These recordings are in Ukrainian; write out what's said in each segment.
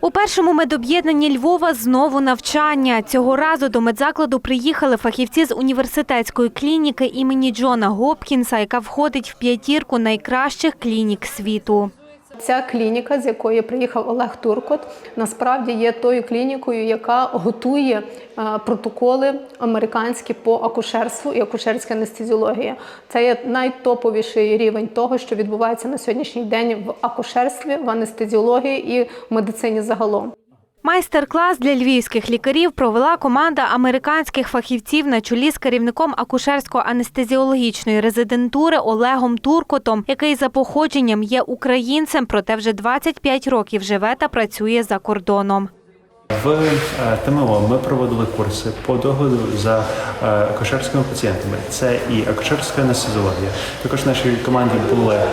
У першому медоб'єднанні Львова знову навчання. Цього разу до медзакладу приїхали фахівці з університетської клініки імені Джона Гопкінса, яка входить в п'ятірку найкращих клінік світу. Ця клініка, з якої приїхав Олег Туркот, насправді є тою клінікою, яка готує е, протоколи американські по акушерству і акушерська анестезіологія. Це є найтоповіший рівень того, що відбувається на сьогоднішній день в акушерстві, в анестезіології і в медицині загалом. Майстер-клас для львівських лікарів провела команда американських фахівців на чолі з керівником акушерсько-анестезіологічної резидентури Олегом Туркотом, який за походженням є українцем, проте вже 25 років живе та працює за кордоном. В е, ТМО ми проводили курси по догляду за е, акушерськими пацієнтами. Це і акушерська анестезіологія. Також в нашій команді були е,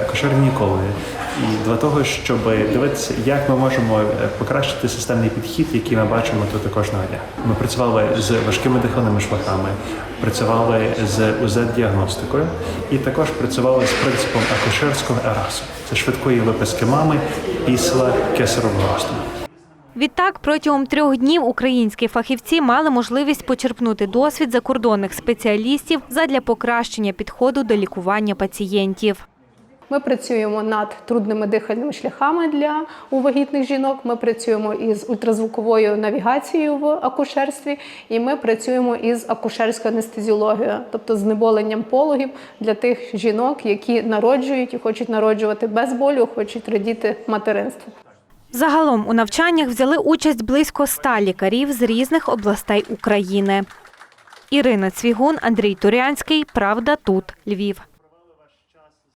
акушер-гінекологи. І для того, щоб дивитися, як ми можемо покращити системний підхід, який ми бачимо тут кожного дня. Ми працювали з важкими дихальними шляхами, працювали з УЗ-діагностикою і також працювали з принципом акушерського ерасу. Це швидкої виписки мами після кесарового розтину. Відтак, протягом трьох днів українські фахівці мали можливість почерпнути досвід закордонних спеціалістів задля покращення підходу до лікування пацієнтів. Ми працюємо над трудними дихальними шляхами для увагітних жінок. Ми працюємо із ультразвуковою навігацією в акушерстві, і ми працюємо із акушерською анестезіологією, тобто знеболенням пологів для тих жінок, які народжують і хочуть народжувати без болю, хочуть радіти материнству. Загалом у навчаннях взяли участь близько ста лікарів з різних областей України. Ірина Цвігун, Андрій Турянський. Правда тут. Львів.